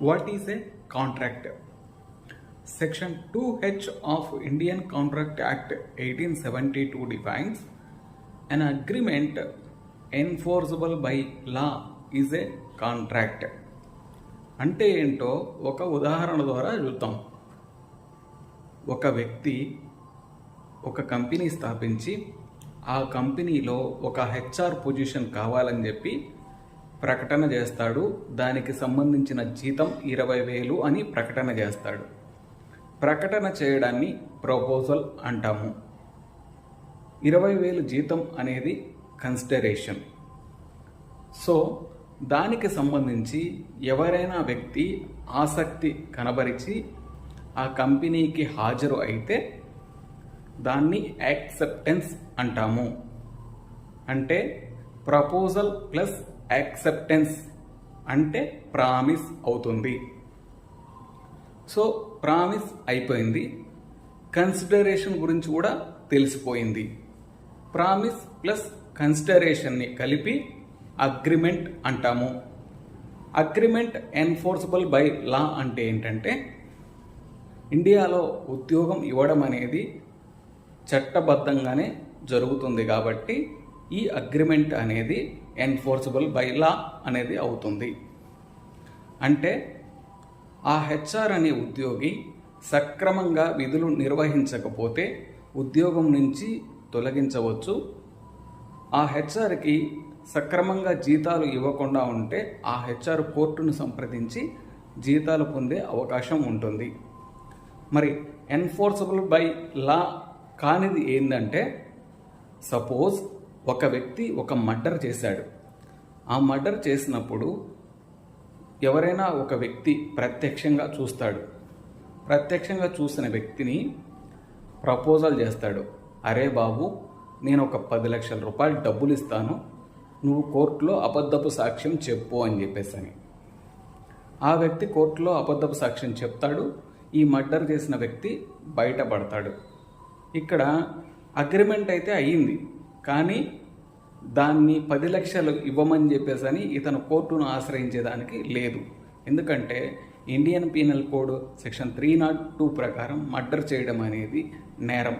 What is a contract? Section two H of Indian contract act eighteen seventy two defines an agreement enforceable by law is a contract అంటే ఏంటో ఒక ఉదాహరణ ద్వారా చూద్దాం. ఒక వ్యక్తి ఒక కంపెనీ స్థాపించి ఆ కంపెనీలో ఒక హెచ్ఆర్ పొజిషన్ కావాలని చెప్పి ప్రకటన చేస్తాడు. దానికి సంబంధించిన జీతం ఇరవై వేలు అని ప్రకటన చేస్తాడు. ప్రకటన చేయడాన్ని ప్రపోజల్ అంటాము. ఇరవై వేలు జీతం అనేది కన్సిడరేషన్. సో దానికి సంబంధించి ఎవరైనా వ్యక్తి ఆసక్తి కనబరిచి ఆ కంపెనీకి హాజరు అయితే దాన్ని యాక్సెప్టెన్స్ అంటాము. అంటే ప్రపోజల్ ప్లస్ యాక్సెప్టెన్స్ అంటే ప్రామిస్ అవుతుంది. సో ప్రామిస్ అయిపోయింది. కన్సిడరేషన్ గురించి కూడా తెలిసిపోయింది. ప్రామిస్ ప్లస్ కన్సిడరేషన్ని కలిపి అగ్రిమెంట్ అంటాము. అగ్రిమెంట్ ఎన్ఫోర్సబుల్ బై లా అంటే ఏంటంటే ఇండియాలో ఉద్యోగం ఇవ్వడం అనేది చట్టబద్ధంగానే జరుగుతుంది కాబట్టి ఈ అగ్రిమెంట్ అనేది ఎన్ఫోర్సబుల్ బై లా అనేది అవుతుంది. అంటే ఆ హెచ్ఆర్ అనే ఉద్యోగి సక్రమంగా విధులు నిర్వహించకపోతే ఉద్యోగం నుంచి తొలగించవచ్చు. ఆ హెచ్ఆర్కి సక్రమంగా జీతాలు ఇవ్వకుండా ఉంటే ఆ హెచ్ఆర్ కోర్టును సంప్రదించి జీతాలు పొందే అవకాశం ఉంటుంది. మరి ఎన్ఫోర్సబుల్ బై లా కానిది ఏంటంటే సపోజ్ ఒక వ్యక్తి ఒక మర్డర్ చేశాడు. ఆ మర్డర్ చేసినప్పుడు ఎవరైనా ఒక వ్యక్తి ప్రత్యక్షంగా చూస్తాడు. ప్రత్యక్షంగా చూసిన వ్యక్తిని ప్రపోజల్ చేస్తాడు. అరే బాబు నేను ఒక పది లక్షల రూపాయలు డబ్బులు ఇస్తాను. నువ్వు కోర్టులో అబద్ధపు సాక్ష్యం చెప్పు అని చెప్పేసి అని ఆ వ్యక్తి కోర్టులో అబద్ధపు సాక్ష్యం చెప్తాడు. ఈ మర్డర్ చేసిన వ్యక్తి బయటపడతాడు. ఇక్కడ అగ్రిమెంట్ అయితే అయ్యింది. కానీ దాన్ని పది లక్షలు ఇవ్వమని చెప్పేసి అని ఇతను కోర్టును ఆశ్రయించేదానికి లేదు. ఎందుకంటే Indian penal code section three not two ప్రకారం మర్డర్ చేయడం అనేది నేరం.